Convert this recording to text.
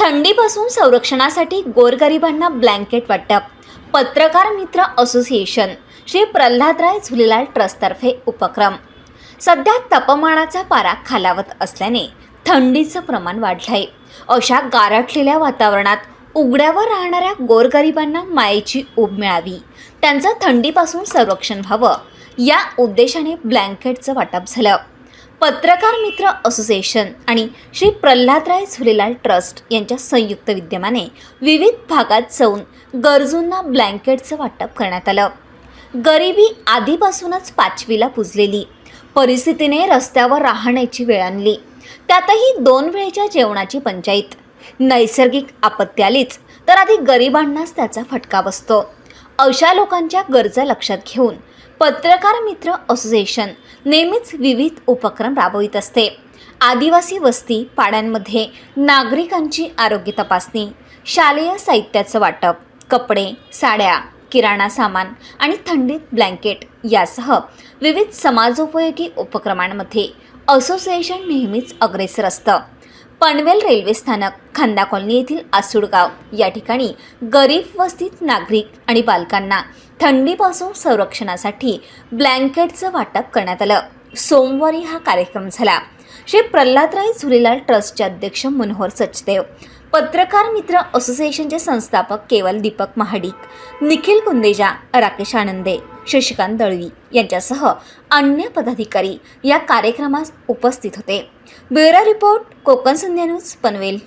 थंडीपासून संरक्षणासाठी गोरगरिबांना ब्लँकेट वाटप. पत्रकार मित्र असोसिएशन श्री प्रल्हादराय झुलेलाल ट्रस्टतर्फे उपक्रम. सध्या तापमानाचा पारा खालावत असल्याने थंडीचं प्रमाण वाढलंय. अशा गारठलेल्या वातावरणात उघड्यावर राहणाऱ्या गोरगरिबांना मायेची ऊब मिळावी. त्यांचं थंडीपासून संरक्षण व्हावं. या उद्देशाने ब्लँकेटचं वाटप झालं. पत्रकार मित्र असोसिएशन आणि श्री प्रल्हादराय झुलेलाल ट्रस्ट यांच्या संयुक्त विद्यमाने विविध भागात जाऊन गरजूंना ब्लँकेटचं वाटप करण्यात आलं. गरिबी आधीपासूनच पाचवीला पुजलेली. परिस्थितीने रस्त्यावर राहण्याची वेळ आणली. त्यातही दोन वेळेच्या जेवणाची पंचायत नैसर्गिक आपत्ती आलीच तर आधी गरिबांनाच त्याचा फटका बसतो. अशा लोकांच्या गरजा लक्षात घेऊन पत्रकार मित्र असोसिएशन नेहमीच विविध उपक्रम राबवित असते. आदिवासी वस्ती पाड्यांमध्ये नागरिकांची आरोग्य तपासणी शालेय साहित्याचं वाटप कपडे साड्या किराणा सामान आणि थंडीत ब्लँकेट यासह विविध समाजोपयोगी उपक्रमांमध्ये असोसिएशन नेहमीच अग्रेसर असतं. पनवेल रेल्वे स्थानक खांदा कॉलनी येथील आसूडगाव या ठिकाणी गरीब वस्तीत नागरिक आणि बालकांना थंडीपासून संरक्षणासाठी ब्लँकेटचं वाटप करण्यात आलं. सोमवारी हा कार्यक्रम झाला. श्री प्रल्हादराय झुलेलाल ट्रस्टचे अध्यक्ष मनोहर सचदेव पत्रकार मित्र असोसिएशनचे संस्थापक केवल दीपक महाडिक निखिल कुंदेजा राकेश आनंदे शशिकांत दळवी यांच्यासह अन्य पदाधिकारी या कार्यक्रमास उपस्थित होते. Bureau report Konkan Sandhya news Panvel.